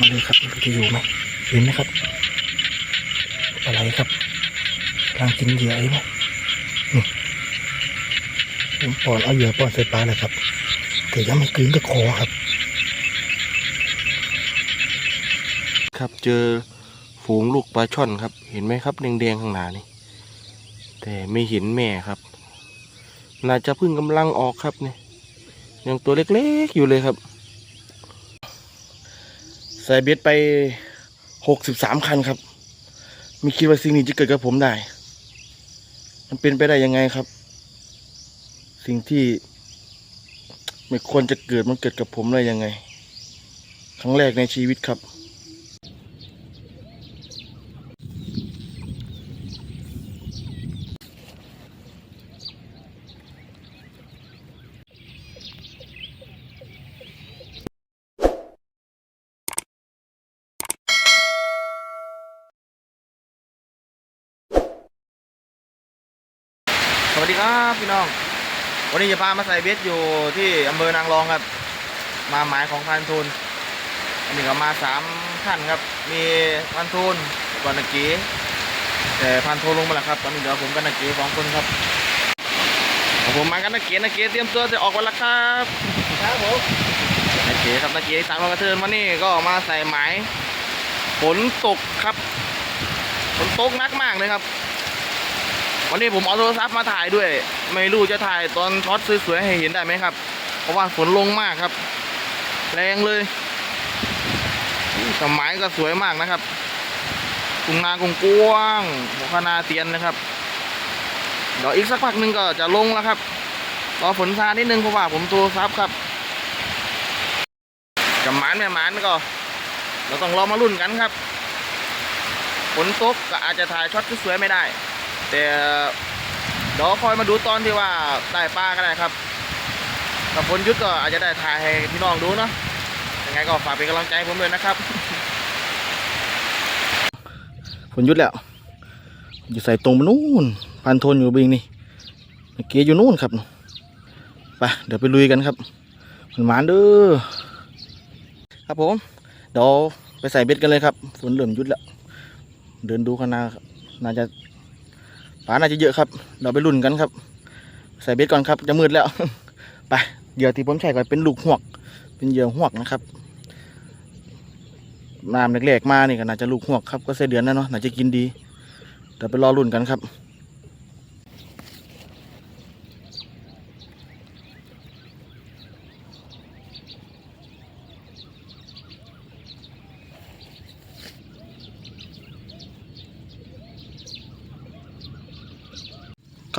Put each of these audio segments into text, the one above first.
มาเลยครับมันจะอยู่ไหมเห็นไหมครับ อะไรครับกำลังกินเหยื่อไอ้ไหมนี่ผมป้อนเอาเหยื่อป้อนใส่ปลาเลยครับ แต่ยังไม่กลืนกับคอครับ ครับเจอฝูงลูกปลาช่อนครับ เห็นไหมครับแดงๆข้างหน้านี่แต่ไม่เห็นแม่ครับ น่าจะเพิ่งกำลังออกครับเนี่ยยังตัวเล็กๆอยู่เลยครับ ใส่เบ็ดไปหกสิบสามคันครับไม่คิดว่าสิ่งนี้จะเกิดกับผมได้ มันเป็นไปได้ยังไงครับ สิ่งที่ ไม่ควรจะเกิดมันเกิดกับผมได้ยังไง ครั้งแรกในชีวิตครับ สวัสดีครับพี่น้อง วันนี้จะ พามาใส่เบสอยู่ที่อำเภอนางรองครับ มาหมายของพันทุนอันนี้ก็มาสามท่านครับ มีพันทุนก่อนนักกีแต่พันโทลงมาแล้วครับ ตอนนี้เดี๋ยวผมกับนักกีสองคนครับเอาผมมากันนักกีนักกีเตรียมตัวจะออกวันละครับครับผมนักกีครับนักกีสามกระเทินมานี่ก็มาใส่หมายฝนตกครับฝนตกหนักมากเลยครับ วันนี้ผมเอาโทรศัพท์มาถ่ายด้วย ไม่รู้จะถ่ายตอนช็อตสวยๆให้เห็นได้ไหมครับ เพราะว่าฝนลงมากครับ แรงเลยสมายก็สวยมากนะครับกุงนากงกว้างหัวคนาเตียนนะครับ เดี๋ยวอีกสักพักหนึ่งก็จะลงแล้วครับรอฝนซานิดนึงเพราะว่าผมโทรศัพท์ครับจะหมานไม่หมานก็เราต้องรอมาลุ้นกันครับฝนตกก็อาจจะถ่ายช็อตสวยๆไม่ได้ แต่เดี๋ยวคอยมาดูตอนที่ว่าได้ปลาก็ได้ครับถ้าฝนยุดก็อาจจะได้ถ่ายให้พี่น้องดูเนาะยังไงก็ฝากเป็นกำลังใจผมด้วยนะครับฝนยุดแล้ว อยู่ใส่ตรงนู่นพันทนอยู่บิงนี่เมื่อกี้อยู่นู่นครับไปเดี๋ยวไปลุยกันครับมันหมานเด้อครับผมเดี๋ยวไปใส่เบ็ดกันเลยครับฝนเริ่มยุดแล้ว เดินดูขนาครับน่าจะ ปลาน่าจะเยอะครับ เราไปลุ้นกันครับ ใส่เบ็ดก่อนครับ จะมืดแล้ว ไปเหยื่อที่ผมใช้ก็เป็นลูกหวก เป็นเหยื่อหวกนะครับน้ำแรกๆมานี่ก็น่าจะลูกหวกครับ ก็เสเดือนนะเนาะ น่าจะกินดีเดี๋ยวไปรอลุ่นกันครับ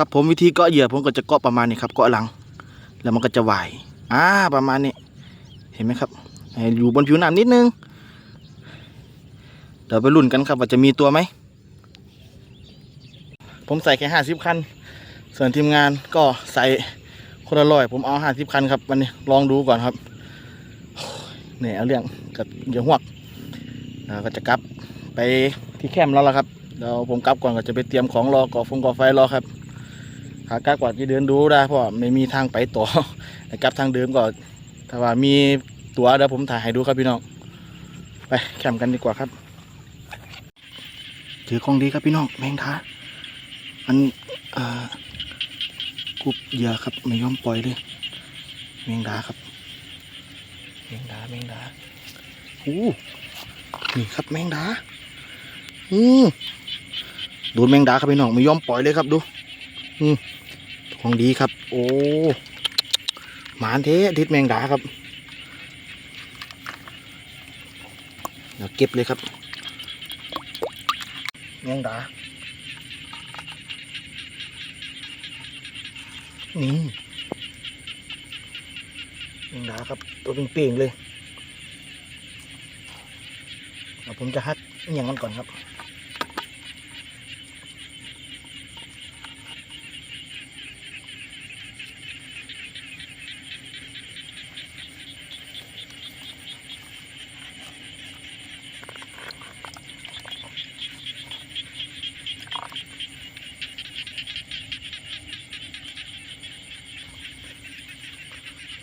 ครับผมวิธีเกาะเหยื่อผมก็จะเกาะประมาณนี้ครับเกาะหลัง แล้วมันก็จะไหวอ่าประมาณนี้ เห็นไหมครับอยู่บนผิวน้ำนิดนึง เดี๋ยวไปลุ้นกันครับว่าจะมีตัวไหม ผมใส่แค่ห้าสิบคัน ส่วนทีมงานก็ใส่คนละร้อยผมเอาห้าสิบคันครับวันนี้ลองดูก่อนครับเนี่ยเอาเรื่องกับเหยื่อหวกแล้วก็จะกลับไปที่แคมป์แล้วละครับเดี๋ยวผมกลับก่อนก็จะไปเตรียมของรอก่อฟงก่อไฟรอครับ ขากลับก่อนที่เดินดูได้เพราะว่าไม่มีทางไปต่อแต่กลับทางเดิมก็ถ้าว่ามีตั๋วเดี๋ยวผมถ่ายให้ดูครับพี่น้องไปแคมป์กันดีกว่าครับเจอของดีครับพี่น้องแมงดามันเอ่อกุบเหยื่อครับไม่ยอมปล่อยเลยแมงดาครับแมงดาแมงดาโอ้นี่ครับแมงดาอืมโดนแมงดาครับพี่น้องไม่ยอมปล่อยเลยครับดู ของดีครับ โอ้หมานเททิศแมงดาครับเดี๋ยวเก็บเลยครับแมงดา นี่แมงดาครับ ตัวเป็นเป่งเลยเดี๋ยวผมจะฮัดอหย่างมันก่อนครับ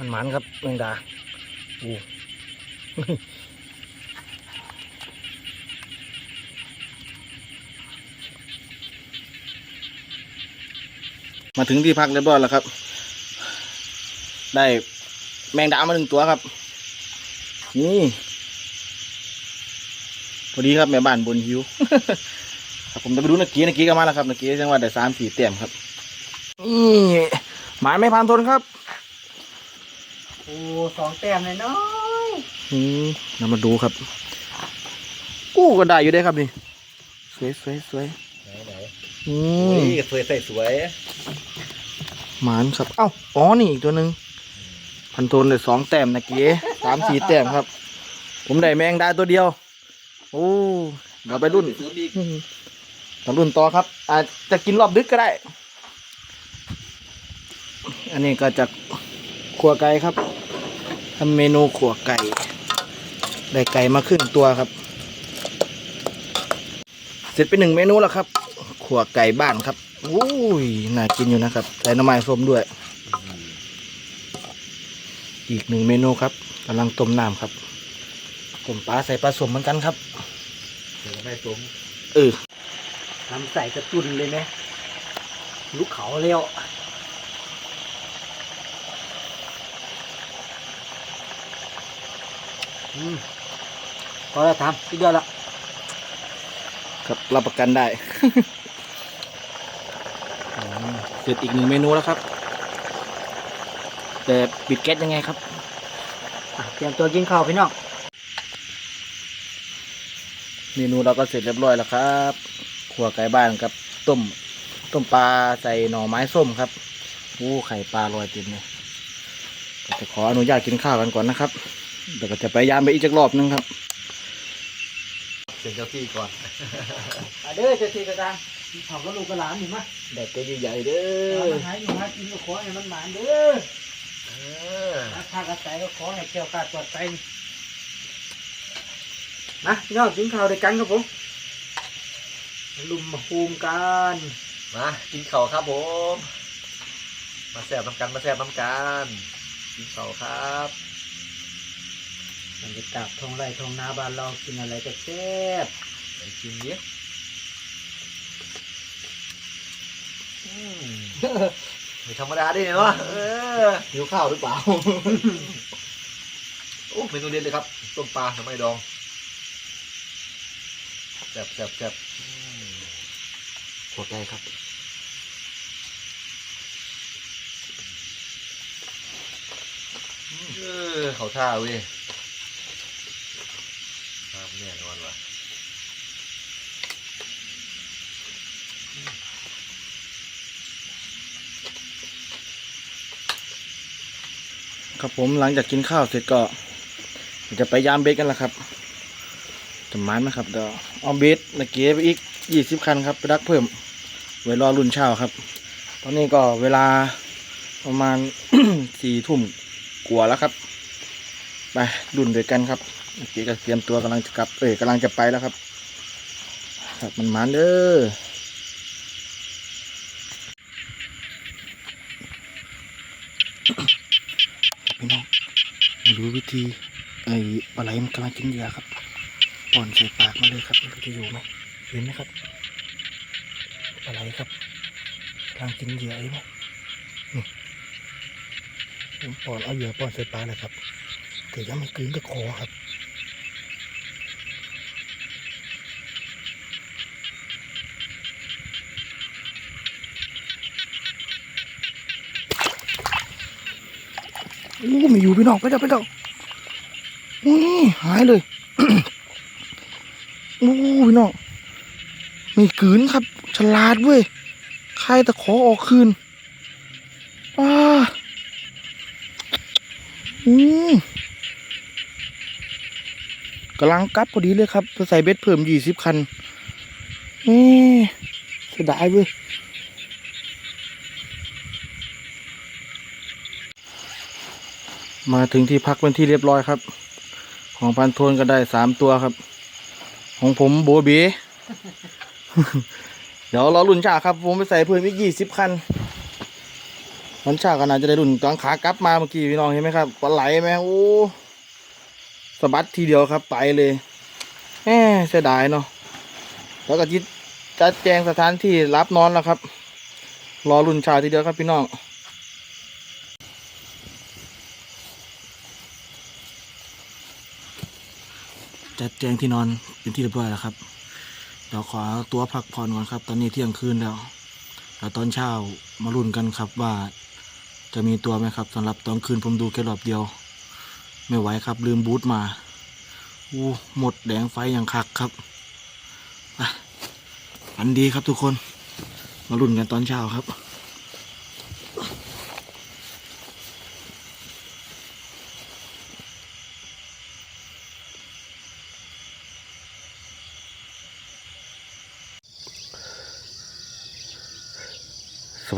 ันหมันครับแมงดาโอ้มาถึงที่พักเรียบร้อยแล้วครับ ได้แมงดามาหนึ่งตัวครับ นี่พอดีครับแม่บ้านบนหิวครับผมจะไปดูนักกีนักกีก็มาแล้วครับนักกีจังหวัดได้สามสี่เต็มครับนี่หมายไม่พันทนครับ โอ้สองแต้มเลยน้อยอืมเรามาดูครับ กู้ก็ได้อยู่ได้ครับนี่ สวยสวยสวยไหนไหนอืโอ้มยสวยใส่สวยหมานครับ เอ้า อ๋อ นี่อีกตัวหนึ่งพันโทนเลยสองแต้มนะเก๋สามสี่แต้มครับ ผมได้แมงดาตัวเดียว โอ้เราไปรุ่นเสริมอีกอืมเรารุ่นต่อครับ อาจจะกินรอบดึกก็ได้ อันนี้ก็จาก ขัวไก่ครับทำเมนูขัวไก่ได้ไก่มาครึ่งตัวครับ เสร็จไปหนึ่งเมนูแล้วครับขัวไก่บ้านครับโอ้ยน่ากินอยู่นะครับใส่น้ำมันส้มด้วย อีกหนึ่งเมนูครับกำลังต้มน้ำครับต้มปลาใส่ปลาสมเหมือนกันครับเสริมไม่สมเออทำใส่กระตุนเลยไหมลูกเขาเลี้ยวอืม พอแล้วทำทีเดียวละครับรับประกันได้อืมเสร็จอีกหนึ่งเมนูแล้วครับ แต่ปิดแก๊สยังไงครับอะเตรียมตัวกินข้าวพี่น้อง เมนูเราก็เสร็จเรียบร้อยแล้วครับขัวไก่บ้านกับต้มต้มปลาใส่หน่อไม้ส้มครับโอ้ไข่ปลาลอยเต็มเลยจะขออนุญาตกินข้าวกันก่อนนะครับ เดี๋ยวก็จะไปยามไปอีกจักรอบนึงครับเป็นเจ้าที่ก่อนอะเด้อเจะทีกระดังเขาก็ลูกกระหลานอยู่มั้ยแดดตัวใหญ่ๆเด้เอาอมาหาอยู่หากินก็ขอให้มันหมานเด้อเออถ้าทากระใสก็ขอให้เกี่ยวกาดปลอดภัยนะพี่น้องกินข้าวด้วยกันครับผมลุมมาภูมิกันมากินข้าวครับผม มาแซ่บน้ำกันมาแซ่บน้ำกันกินข้าวครับ บรรยากาศท้องไร่ท้องนาบ้านเรากินอะไรก็แซ่บไปกินเยอะอืมไม่ธรรมดาดิเนาะเออหิวข้าวหรือเปล่า โอ้เมนูเด็ดเลยครับ ต้มปลาหน่อไม้ดองแซ่บแซ่บแซ่บอืมขัวไก่ครับเออเขาท่าเว้ยครับแน่นอนว่ะ ครับผมหลังจากกินข้าวเสร็จก็จะไปยามเบสกันแล้วครับจะมันไหมครับเดี๋ยวเอาเบสตะเกียไปอีกยี่สิบคันครับไปดักเพิ่ม ไว้รอรุ่นเช้าครับ ตอนนี้ก็เวลาประมาณสี่ทุ่มกว่าแล้วครับ ไปรุ่นด้วยกันครับตะเกียก็เตรียมตัวกำลังจะกลับเอ้ยกำลังจะไปแล้วครับครับมันมันเด้อ วิธีไอ้ปลาไหลมันกำลังกินเหยื่อครับป้อนใส่ปากมันเลยครับมันจะอยู่ไหมเห็นไหมครับปลาไหลครับกำลังกินเหยื่อเห็นไหมนี่ผมป้อนเอาเหยื่อป้อนใส่ปากเลยครับแต่ยังไม่กลืนกับคอครับโอ้ไม่อยู่พี่น้องไปแล้วไปแล้วโอ้ยหายเลยโอ้พี่น้องไม่กืนครับ ฉลาดเว้ยใครตะขอออกคืนว้าอืมกำลังกลับพอดีเลยครับจะใส่เบ็ดเพิ่มยี่สิบคันนี่เสียดายเว้ยมาถึงที่พักเป็นที่เรียบร้อยครับ ของพันโทนก็ได้สามตัวครับ ของผมโบเบเดี๋ยวรอรุ่นชาครับผมไปใส่เพิ่มอีกยี่สิบคันรุ่นชาก็น่าจะได้รุ่นตอนขากลับมาเมื่อกี้พี่น้องเห็นไหมครับปลาไหลไหมโอ้สะบัดทีเดียวครับไปเลยแหมเสียดายเนาะแล้วก็จิตจัดแจงสถานที่รับนอนแล้วครับ รอรุ่นชายทีเดียวครับพี่น้อง จัดแจงที่นอนเป็นที่เรียบร้อยแล้วครับเดี๋ยวขอตัวพักผ่อนก่อนครับ ตอนนี้เที่ยงคืนแล้วแล้วตอนเช้ามาลุ้นกันครับว่าจะมีตัวไหมครับสำหรับตอนคืนผมดูแค่รอบเดียว ไม่ไหวครับ ลืมบูทมาอู้หมดแดงไฟอย่างคักครับอะฝันดีครับทุกคน มาลุ้นกันตอนเช้าครับ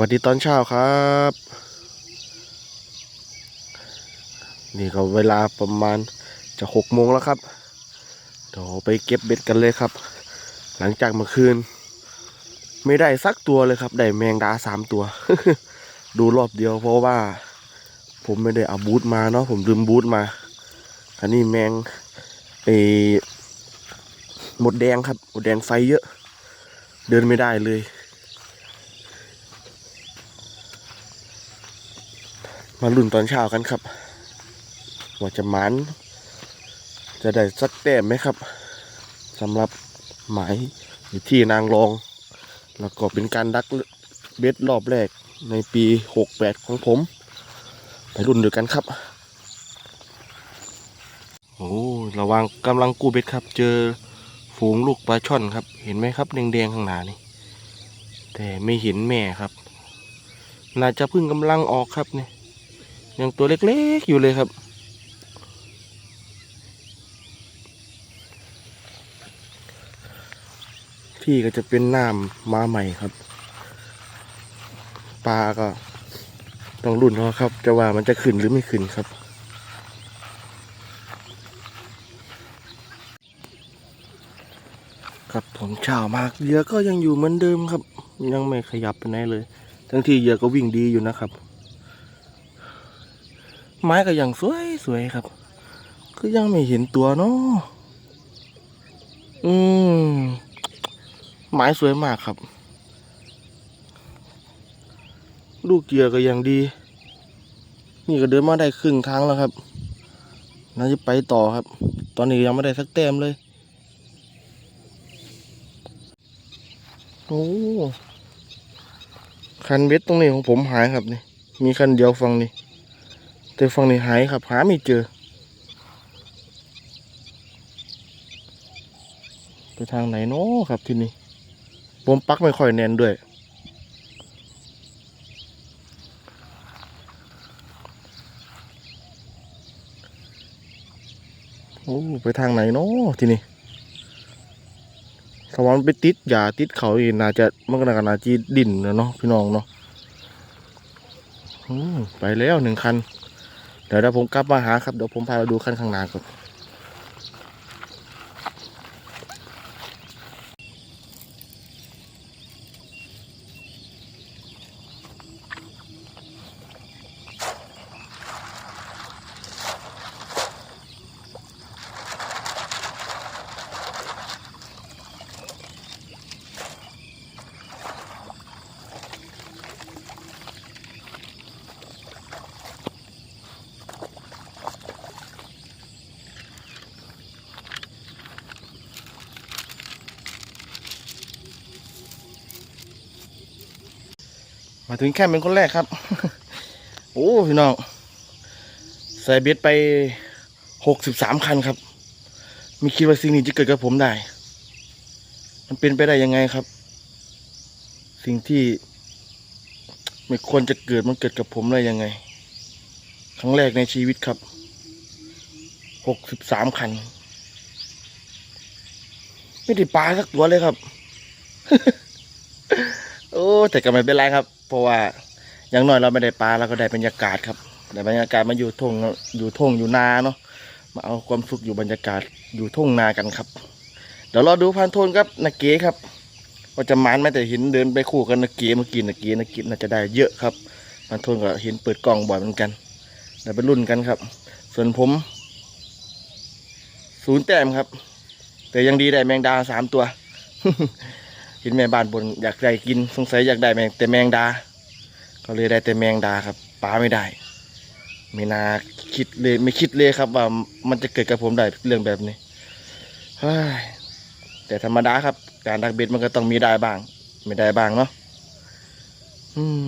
วัสดีตอนเช้าครับ นี่ก็เวลาประมาณจะหกโมงแล้วครับเดี๋ยวไปเก็บเบ็ดกันเลยครับ หลังจากเมื่อคืน ไม่ได้สักตัวเลยครับ ได้แมงดาสามตัว ดูรอบเดียวเพราะว่า ผมไม่ได้เอาบูทมาเนาะผมลืมบูทมา อันนี้แมงไอหมดแดงครับหมดแดงไฟเยอะ เดินไม่ได้เลย มาลุ้นตอนเช้ากันครับ ว่าจะหมันจะได้สักแต้มไหมครับสำหรับหมายที่นางรอง แล้วก็เป็นการดักเบ็ดรอบแรกในปี 68 ของผม ไปรุ่นเดียวกันครับ โอ้ระวังกำลังกู้เบ็ดครับ เจอฝูงลูกปลาช่อนครับ เห็นไหมครับแดงๆข้างหน้านี่แต่ไม่เห็นแม่ครับ น่าจะเพิ่งกำลังออกครับเนี่ย ยังตัวเล็กๆอยู่เลยครับที่ก็จะเป็นน้ำมาใหม่ครับ ปลาก็ต้องรุ่นเขาครับ จะว่ามันจะขึ้นหรือไม่ขึ้นครับ ครับผมเช้ามากเหยื่อก็ยังอยู่เหมือนเดิมครับ ยังไม่ขยับไปไหนเลย ทั้งที่เหยื่อก็วิ่งดีอยู่นะครับ ไม้ก็ยังสวยสวยครับ คือยังไม่เห็นตัวเนาะอืมไม้สวยมากครับ ลูกเหยื่อก็ยังดี นี่ก็เดินมาได้ครึ่งทางแล้วครับน่าจะไปต่อครับ ตอนนี้ยังไม่ได้สักแต้มเลยโอ้คันเบ็ดตรงนี้ของผมหายครับนี่ มีคันเดียวฟังนี่ แต่ฝั่งนี้หายครับ หาไม่เจอ ไปทางไหนเนาะครับที่นี่ผมปักไม่ค่อยแน่นด้วย โอ้ ไปทางไหนเนาะที่นี่ถ้าวันไปติดอย่าติดเขาอีกน่าจะมันก็น่าจะน่าจีดินนะเนาะพี่น้องเนาะไปแล้วหนึ่งคัน เดี๋ยวเดี๋ยวผมกลับมาหาครับเดี๋ยวผมพาไปดูขั้นข้างนาก่อน มาถึงแค่เป็นคนแรกครับ โอ้พี่น้องใส่เบ็ดไปหกสิบสามคันครับไม่คิดว่าสิ่งนี้จะเกิดกับผมได้ มันเป็นไปได้ยังไงครับ สิ่งที่ ไม่ควรจะเกิดมันเกิดกับผมได้ยังไง ครั้งแรกในชีวิตครับหกสิบสามคัน ไม่ได้ปลาสักตัวเลยครับ โอ้ แต่ก็ไม่เป็นไรครับ เพราะว่าอย่างน้อยเราไม่ได้ปลาเราก็ได้บรรยากาศครับได้บรรยากาศมาอยู่ทงอยู่ทงอยู่นาเนาะมาเอาความสุขอยู่บรรยากาศอยู่ทงนากันครับ เดี๋ยวรอดูพันโทนครับนักเก๋ครับว่าจะมานไหมแต่ห็นเดินไปคู่กันนักเก๋เมื่อกี้นักเก๋นักเก๋น่าจะได้เยอะครับพันโทนก็ห็นเปิดกล่องบ่อยเหมือนกันเดี๋ยวไปรุ่นกันครับ ส่วนผมศูนย์แต้มครับ แต่ยังดีได้แมงดาสามตัว เห็นแม่บ้านบนอยากได้กินสงสัยอยากได้แมงแต่แมงดา ก็เลยได้แต่แมงดาครับปลาไม่ได้ ไม่น่าคิดเลยไม่คิดเลยครับว่ามันจะเกิดกับผมได้เรื่องแบบนี้แต่ธรรมดาครับ การดักเบ็ดมันก็ต้องมีได้บ้าง ไม่ได้บ้างเนาะอืม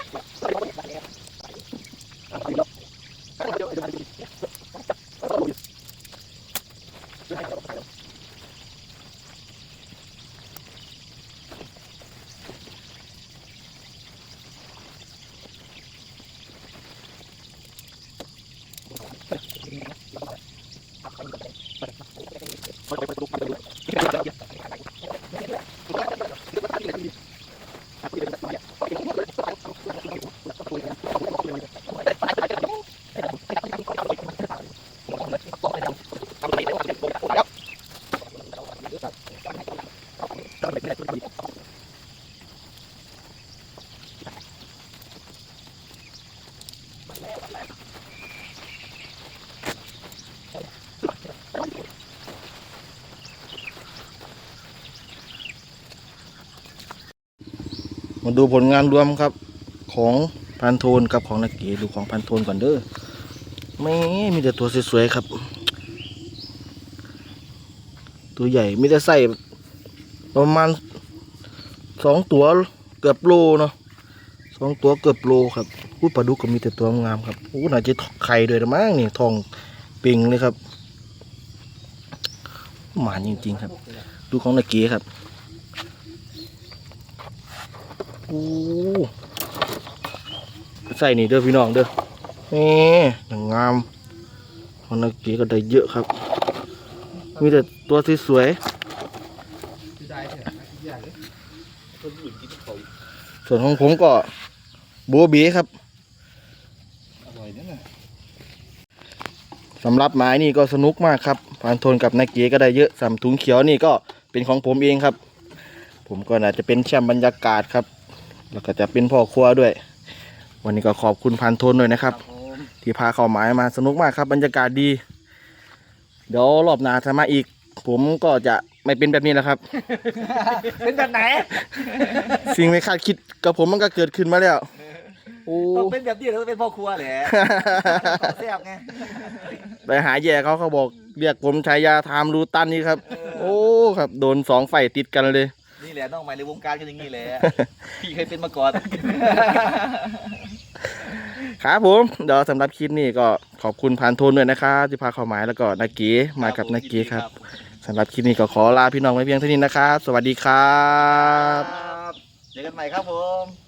มาดูผลงานรวมครับ ของพันโทนกับของนักเกีดูของพันโทนก่อนเด้อไม่มีแต่ตัวสวยๆครับ ตัวใหญ่มีแต่ใส่ประมาณสองตัวเกือบโลเนาะสองตัวเกือบโลครับอู้ปลาดุกก็มีแต่ตัวงามครับอู้น่าจะไข่ด้วยนะมั้งนี่ทองปิงเลยครับหมานจริงๆครับ ดูของนักเกีครับ โอ้ ใส่นี่เด้อพี่น้องเด้อนี่อย่างงามคนนักกีก็ได้เยอะครับ มีแต่ตัวสวยๆส่วนของผมก็โบวบีครับสำหรับไม้นี่ก็สนุกมากครับพานทนกับนักกีก็ได้เยอะสามถุงเขียวนี่ก็เป็นของผมเองครับ ผมก็น่าจะเป็นแชมป์บรรยากาศครับ แล้วก็จะเป็นพ่อครัวด้วย วันนี้ก็ขอบคุณพันโทนด้วยนะครับ ที่พาเข้าหมายมาสนุกมากครับ บรรยากาศดี เดี๋ยวรอบหน้าถ้ามาอีก ผมก็จะไม่เป็นแบบนี้แล้วครับ เป็นแบบไหน สิ่งไม่คาดคิดกับผมมันก็เกิดขึ้นมาแล้วโอ้ต้องเป็นแบบนี้แล้วเป็นพ่อครัวแหละของแซ่บไงไปหาแย่เขาเขาบอกเรียกผมชายาไทามรูตันนี่ครับ โอ้ครับ โดนสองไฟติดกันเลย นี่แหละน้องใหม่ในวงการก็อย่างนี้แหละพี่เคยเป็นมาก่อน ครับผมเดี๋ยวสำหรับคลิปนี้ก็ขอบคุณพันโทนด้วยนะครับที่พาเข้าหมายแล้วก็นาเกีมากับนาเกีครับสำหรับคลิปนี้ก็ขอลาพี่น้องไว้เพียงเท่านี้นะครับ สวัสดีครับครับเจอกันใหม่ครับผม